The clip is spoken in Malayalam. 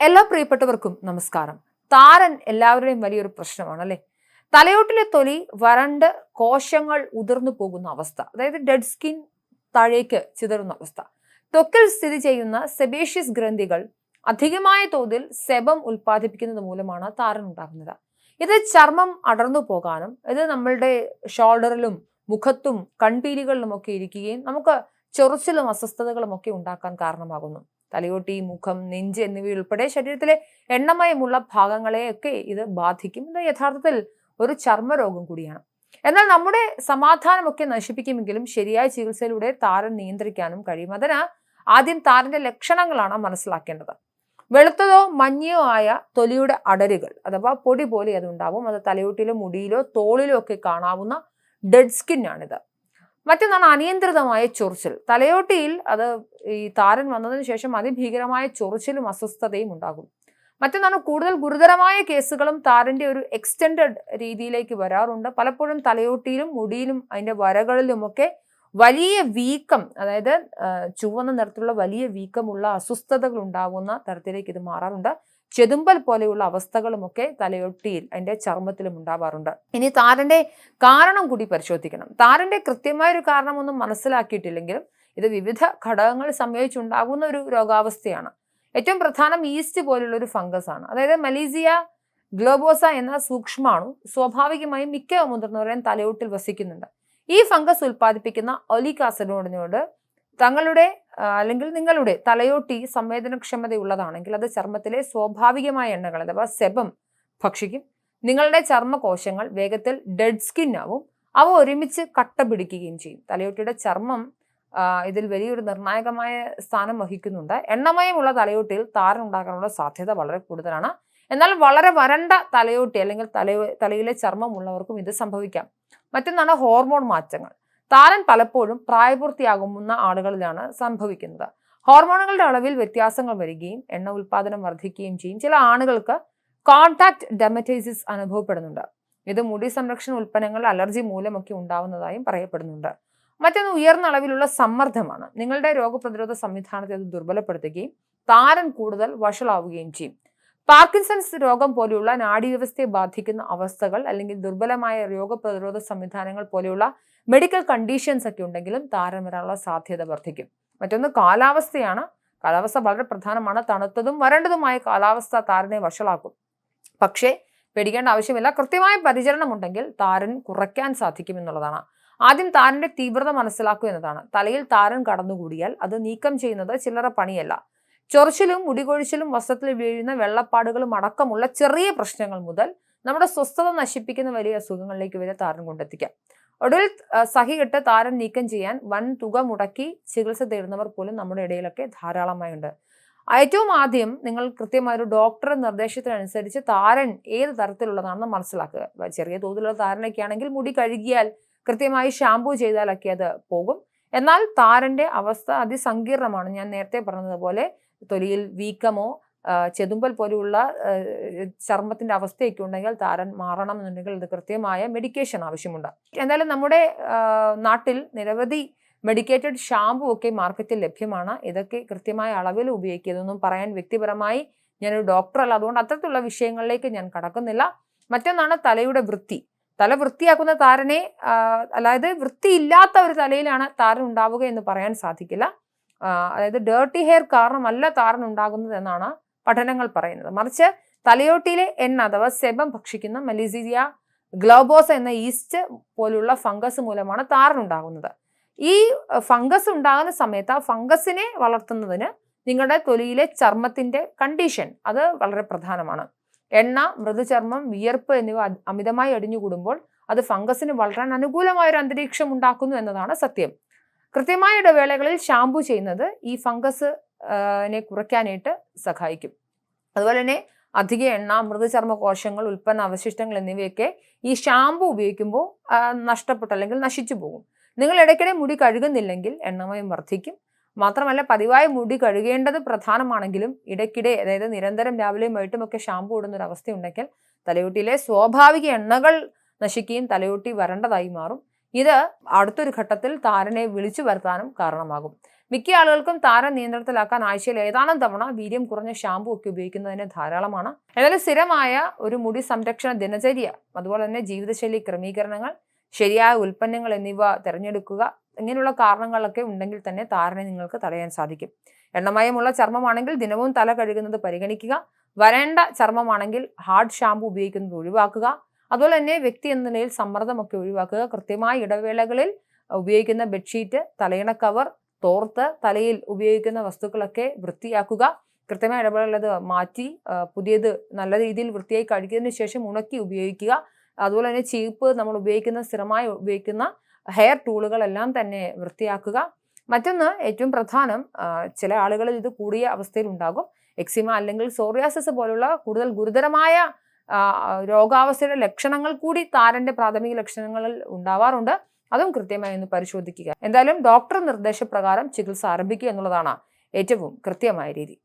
എല്ലാ പ്രിയപ്പെട്ടവർക്കും നമസ്കാരം. താരൻ എല്ലാവരുടെയും വലിയൊരു പ്രശ്നമാണ് അല്ലെ? തലയോട്ടിലെ തൊലി വരണ്ട് കോശങ്ങൾ ഉതിർന്നു പോകുന്ന അവസ്ഥ അതായത് ഡെഡ് സ്കിൻ താഴേക്ക് ചിതറുന്ന അവസ്ഥ. ത്വക്കിൽ സ്ഥിതി ചെയ്യുന്ന സെബേഷ്യസ് ഗ്രന്ഥികൾ അധികമായ തോതിൽ സെബം ഉൽപ്പാദിപ്പിക്കുന്നത് മൂലമാണ് താരൻ ഉണ്ടാകുന്നത്. ഇത് ചർമ്മം അടർന്നു പോകാനും ഇത് നമ്മളുടെ ഷോൾഡറിലും മുഖത്തും കൺപീലികളിലും ഒക്കെ ഇരിക്കുകയും നമുക്ക് ചൊറിച്ചിലും അസ്വസ്ഥതകളും ഒക്കെ ഉണ്ടാക്കാൻ കാരണമാകുന്നു. തലയോട്ടി മുഖം നെഞ്ച് എന്നിവയുൾപ്പെടെ ശരീരത്തിലെ എണ്ണമയമുള്ള ഭാഗങ്ങളെയൊക്കെ ഇത് ബാധിക്കും. ഇത് യഥാർത്ഥത്തിൽ ഒരു ചർമ്മരോഗം കൂടിയാണ്. എന്നാൽ നമ്മുടെ സമാധാനമൊക്കെ നശിപ്പിക്കുമെങ്കിലും ശരിയായ ചികിത്സയിലൂടെ താരൻ നിയന്ത്രിക്കാനും കഴിയും. അതിന് ആദ്യം താരന്റെ ലക്ഷണങ്ങളാണ് മനസ്സിലാക്കേണ്ടത്. വെളുത്തതോ മഞ്ഞയോ ആയ തൊലിയുടെ അടരുകൾ അഥവാ പൊടി പോലെ അതുണ്ടാവും അത് തലയോട്ടിയിലോ മുടിയിലോ തോളിലോ ഒക്കെ കാണാവുന്ന ഡെഡ് സ്കിൻ മറ്റൊന്നാണ് അനിയന്ത്രിതമായ ചൊറിച്ചിൽ. തലയോട്ടിയിൽ അത് ഈ താരൻ വന്നതിന് ശേഷം അതിഭീകരമായ ചൊറിച്ചിലും അസ്വസ്ഥതയും ഉണ്ടാകും. മറ്റൊന്നാണ് കൂടുതൽ ഗുരുതരമായ കേസുകളും താരന്റെ ഒരു എക്സ്റ്റെൻഡഡ് രീതിയിലേക്ക് വരാറുണ്ട്. പലപ്പോഴും തലയോട്ടിയിലും മുടിയിലും അതിന്റെ വരകളിലുമൊക്കെ വലിയ വീക്കം അതായത് ചുവന്ന നിറത്തിലുള്ള വലിയ വീക്കമുള്ള അസ്വസ്ഥതകൾ ഉണ്ടാകുന്ന തരത്തിലേക്ക് ഇത് മാറാറുണ്ട്. ചെതുമ്പൽ പോലെയുള്ള അവസ്ഥകളുമൊക്കെ തലയൊട്ടിയിൽ അതിന്റെ ചർമ്മത്തിലും ഉണ്ടാവാറുണ്ട്. ഇനി താരന്റെ കാരണം കൂടി പരിശോധിക്കണം. താരന്റെ കൃത്യമായ ഒരു കാരണമൊന്നും മനസ്സിലാക്കിയിട്ടില്ലെങ്കിലും ഇത് വിവിധ ഘടകങ്ങൾ സംയോജിച്ചുണ്ടാകുന്ന ഒരു രോഗാവസ്ഥയാണ്. ഏറ്റവും പ്രധാനം ഈസ്റ്റ് പോലുള്ള ഒരു ഫംഗസ് ആണ്. അതായത് മലീസിയ ഗ്ലോബോസ എന്ന സൂക്ഷ്മാണു സ്വാഭാവികമായും മിക്ക മുതിർന്നവരെയും തലയോട്ടിൽ വസിക്കുന്നുണ്ട്. ഈ ഫംഗസ് ഉൽപ്പാദിപ്പിക്കുന്ന ഒലിക് ആസിഡിനോട് തങ്ങളുടെ അല്ലെങ്കിൽ നിങ്ങളുടെ തലയോട്ടി സംവേദനക്ഷമതയുള്ളതാണെങ്കിൽ അത് ചർമ്മത്തിലെ സ്വാഭാവികമായ എണ്ണകൾ അഥവാ സെബം ഭക്ഷിക്കും. നിങ്ങളുടെ ചർമ്മകോശങ്ങൾ വേഗത്തിൽ ഡെഡ് സ്കിൻ ആവും. അവ ഒരുമിച്ച് കട്ട പിടിക്കുകയും ചെയ്യും. തലയോട്ടിയുടെ ചർമ്മം ഇതിൽ വലിയൊരു നിർണായകമായ സ്ഥാനം വഹിക്കുന്നുണ്ട്. എണ്ണമയമുള്ള തലയോട്ടിയിൽ താരനുണ്ടാകാനുള്ള സാധ്യത വളരെ കൂടുതലാണ്. എന്നാൽ വളരെ വരണ്ട തലയോട്ടി അല്ലെങ്കിൽ തല തലയിലെ ചർമ്മമുള്ളവർക്കും ഇത് സംഭവിക്കാം. മറ്റൊന്നാണ് ഹോർമോൺ മാറ്റങ്ങൾ. താരൻ പലപ്പോഴും പ്രായപൂർത്തിയാകുന്ന ആളുകളിലാണ് സംഭവിക്കുന്നത്. ഹോർമോണുകളുടെ അളവിൽ വ്യത്യാസങ്ങൾ വരികയും എണ്ണ ഉൽപാദനം വർദ്ധിക്കുകയും ചെയ്യും. ചില ആണുകൾക്ക് കോൺടാക്ട് ഡെമറ്റൈസിസ് അനുഭവപ്പെടുന്നുണ്ട്. ഇത് മുടി സംരക്ഷണ ഉൽപ്പന്നങ്ങൾ അലർജി മൂലമൊക്കെ ഉണ്ടാവുന്നതായും പറയപ്പെടുന്നുണ്ട്. മറ്റൊന്ന് ഉയർന്ന അളവിലുള്ള സമ്മർദ്ദമാണ്. നിങ്ങളുടെ രോഗപ്രതിരോധ സംവിധാനത്തെ അത് ദുർബലപ്പെടുത്തുകയും താരൻ കൂടുതൽ വഷളാവുകയും ചെയ്യും. പാർക്കിൻസൺസ് രോഗം പോലെയുള്ള നാഡീവ്യവസ്ഥയെ ബാധിക്കുന്ന അവസ്ഥകൾ അല്ലെങ്കിൽ ദുർബലമായ രോഗപ്രതിരോധ സംവിധാനങ്ങൾ പോലെയുള്ള മെഡിക്കൽ കണ്ടീഷൻസ് ഒക്കെ ഉണ്ടെങ്കിലും താരം വരാനുള്ള സാധ്യത വർദ്ധിക്കും. മറ്റൊന്ന് കാലാവസ്ഥയാണ്. കാലാവസ്ഥ വളരെ പ്രധാനമാണ്. തണുത്തതും വരണ്ടതുമായ കാലാവസ്ഥ താരനെ വഷളാക്കും. പക്ഷേ പേടിക്കേണ്ട ആവശ്യമില്ല. കൃത്യമായ പരിചരണം ഉണ്ടെങ്കിൽ താരൻ കുറയ്ക്കാൻ സാധിക്കും എന്നുള്ളതാണ്. ആദ്യം താരന്റെ തീവ്രത മനസ്സിലാക്കുക എന്നതാണ്. തലയിൽ താരൻ കടന്നുകൂടിയാൽ അത് നീക്കം ചെയ്യുന്നത് ചില്ലറ പണിയല്ല. ചൊറിച്ചിലും മുടികൊഴിച്ചിലും വസ്ത്രത്തിൽ വീഴുന്ന വെള്ളപ്പാടുകളും അടക്കമുള്ള ചെറിയ പ്രശ്നങ്ങൾ മുതൽ നമ്മുടെ സ്വസ്ഥത നശിപ്പിക്കുന്ന വലിയ അസുഖങ്ങളിലേക്ക് വരെ താരൻ കൊണ്ടെത്തിക്കാം. ഒടുവിൽ സഹികെട്ട് താരം നീക്കം ചെയ്യാൻ വൻ തുക മുടക്കി ചികിത്സ തേടുന്നവർ പോലും നമ്മുടെ ഇടയിലൊക്കെ ധാരാളമായുണ്ട്. ഏറ്റവും ആദ്യം നിങ്ങൾ കൃത്യമായ ഒരു ഡോക്ടറുടെ നിർദ്ദേശത്തിനനുസരിച്ച് താരൻ ഏത് തരത്തിലുള്ളതാണെന്ന് മനസ്സിലാക്കുക. ചെറിയ തോതിലുള്ള താരനൊക്കെ ആണെങ്കിൽ മുടി കഴുകിയാൽ കൃത്യമായി ഷാമ്പു ചെയ്താലൊക്കെ അത് പോകും. എന്നാൽ താരന്റെ അവസ്ഥ അതിസങ്കീർണമാണ്. ഞാൻ നേരത്തെ പറഞ്ഞതുപോലെ തൊലിയിൽ വീക്കമോ ചെതുമ്പൽ പോലെയുള്ള ചർമ്മത്തിന്റെ അവസ്ഥയൊക്കെ ഉണ്ടെങ്കിൽ താരൻ മാറണം എന്നുണ്ടെങ്കിൽ അത് കൃത്യമായ മെഡിക്കേഷൻ ആവശ്യമുണ്ട്. എന്തായാലും നമ്മുടെ നാട്ടിൽ നിരവധി മെഡിക്കേറ്റഡ് ഷാമ്പു ഒക്കെ മാർക്കറ്റിൽ ലഭ്യമാണ്. ഇതൊക്കെ കൃത്യമായ അളവിൽ ഉപയോഗിക്കുന്നതെന്നും പറയാൻ വ്യക്തിപരമായി ഞാനൊരു ഡോക്ടറല്ല അതുകൊണ്ട് അത്തരത്തിലുള്ള വിഷയങ്ങളിലേക്ക് ഞാൻ കടക്കുന്നില്ല. മറ്റൊന്നാണ് തലയുടെ വൃത്തി. തല വൃത്തിയാക്കുന്ന താരനെ അതായത് വൃത്തിയില്ലാത്ത ഒരു തലയിലാണ് താരൻ ഉണ്ടാവുക എന്ന് പറയാൻ സാധിക്കില്ല. അതായത് ഡേർട്ടി ഹെയർ കാരണമല്ല താരൻ ഉണ്ടാകുന്നത് എന്നാണ് പഠനങ്ങൾ പറയുന്നത്. മറിച്ച് തലയോട്ടിയിലെ എണ്ണ അഥവാ സെബം ഭക്ഷിക്കുന്ന മലിസീരിയ ഗ്ലോബോസ എന്ന ഈസ്റ്റ് പോലുള്ള ഫംഗസ് മൂലമാണ് താരനുണ്ടാകുന്നത് ഈ ഫംഗസ് ഉണ്ടാകുന്ന സമയത്ത് ആ ഫംഗസിനെ വളർത്തുന്നതിന് നിങ്ങളുടെ തൊലിയിലെ ചർമ്മത്തിന്റെ കണ്ടീഷൻ അത് വളരെ പ്രധാനമാണ്. എണ്ണ മൃദുചർമ്മം വിയർപ്പ് എന്നിവ അമിതമായി അടിഞ്ഞുകൂടുമ്പോൾ അത് ഫംഗസിന് വളരാൻ അനുകൂലമായ ഒരു അന്തരീക്ഷം ഉണ്ടാക്കുന്നു എന്നതാണ് സത്യം. കൃത്യമായ ഇടവേളകളിൽ ഷാമ്പു ചെയ്യുന്നത് ഈ ഫംഗസ് കുറയ്ക്കാനായിട്ട് സഹായിക്കും. അതുപോലെ തന്നെ അധിക എണ്ണ മൃദുചർമ്മ കോശങ്ങൾ ഉൽപ്പന്ന അവശിഷ്ടങ്ങൾ എന്നിവയൊക്കെ ഈ ഷാമ്പു ഉപയോഗിക്കുമ്പോൾ നഷ്ടപ്പെട്ടു അല്ലെങ്കിൽ നശിച്ചു പോകും. നിങ്ങൾ ഇടയ്ക്കിടെ മുടി കഴുകുന്നില്ലെങ്കിൽ എണ്ണമയം വർദ്ധിക്കും. മാത്രമല്ല പതിവായി മുടി കഴുകേണ്ടത് പ്രധാനമാണെങ്കിലും ഇടയ്ക്കിടെ അതായത് നിരന്തരം രാവിലെയും വൈകിട്ടും ഒക്കെ ഷാമ്പു ഇടുന്ന ഒരു അവസ്ഥയുണ്ടെങ്കിൽ തലയോട്ടിയിലെ സ്വാഭാവിക എണ്ണകൾ നശിക്കുകയും തലയോട്ടി വരേണ്ടതായി മാറും. ഇത് അടുത്തൊരു ഘട്ടത്തിൽ താരനെ വിളിച്ചു വരുത്താനും കാരണമാകും. മിക്ക ആളുകൾക്കും താരം നിയന്ത്രണത്തിലാക്കാൻ ആഴ്ചയിൽ ഏതാനും തവണ വീര്യം കുറഞ്ഞ ഷാമ്പു ഒക്കെ ഉപയോഗിക്കുന്നതിന് ധാരാളമാണ്. എന്നാലും സ്ഥിരമായ ഒരു മുടി സംരക്ഷണ ദിനചര്യ അതുപോലെ തന്നെ ജീവിതശൈലി ക്രമീകരണങ്ങൾ ശരിയായ ഉൽപ്പന്നങ്ങൾ എന്നിവ തിരഞ്ഞെടുക്കുക ഇങ്ങനെയുള്ള കാരണങ്ങളൊക്കെ ഉണ്ടെങ്കിൽ തന്നെ താരനെ നിങ്ങൾക്ക് തടയാൻ സാധിക്കും. എണ്ണമയമുള്ള ചർമ്മമാണെങ്കിൽ ദിനവും തല കഴുകുന്നത് പരിഗണിക്കുക വരേണ്ട ചർമ്മമാണെങ്കിൽ ഹാർഡ് ഷാമ്പു ഉപയോഗിക്കുന്നത് ഒഴിവാക്കുക അതുപോലെ തന്നെ വ്യക്തി എന്ന നിലയിൽ സമ്മർദ്ദമൊക്കെ ഒഴിവാക്കുക. കൃത്യമായ ഇടവേളകളിൽ ഉപയോഗിക്കുന്ന ബെഡ്ഷീറ്റ് തലയിണ കവർ തോർത്ത് തലയിൽ ഉപയോഗിക്കുന്ന വസ്തുക്കളൊക്കെ വൃത്തിയാക്കുക. കൃത്യമായ ഇടപെടലത് മാറ്റി പുതിയത് നല്ല രീതിയിൽ വൃത്തിയായി കഴിക്കുന്നതിന് ശേഷം ഉണക്കി ഉപയോഗിക്കുക. അതുപോലെ തന്നെ ചീപ്പ് നമ്മൾ ഉപയോഗിക്കുന്ന സ്ഥിരമായി ഉപയോഗിക്കുന്ന ഹെയർ ടൂളുകളെല്ലാം തന്നെ വൃത്തിയാക്കുക. മറ്റൊന്ന് ഏറ്റവും പ്രധാനം ചില ആളുകളിൽ ഇത് കൂടിയ അവസ്ഥയിൽ ഉണ്ടാകും. എക്സിമ അല്ലെങ്കിൽ സോറിയാസിസ് പോലുള്ള കൂടുതൽ ഗുരുതരമായ രോഗാവസ്ഥയുടെ ലക്ഷണങ്ങൾ കൂടി താരന്റെ പ്രാഥമിക ലക്ഷണങ്ങളിൽ ഉണ്ടാവാറുണ്ട്. അതും കൃത്യമായി ഒന്ന് പരിശോധിക്കുക. എന്തായാലും ഡോക്ടർ നിർദ്ദേശപ്രകാരം ചികിത്സ ആരംഭിക്കുക എന്നുള്ളതാണ് ഏറ്റവും കൃത്യമായ രീതി.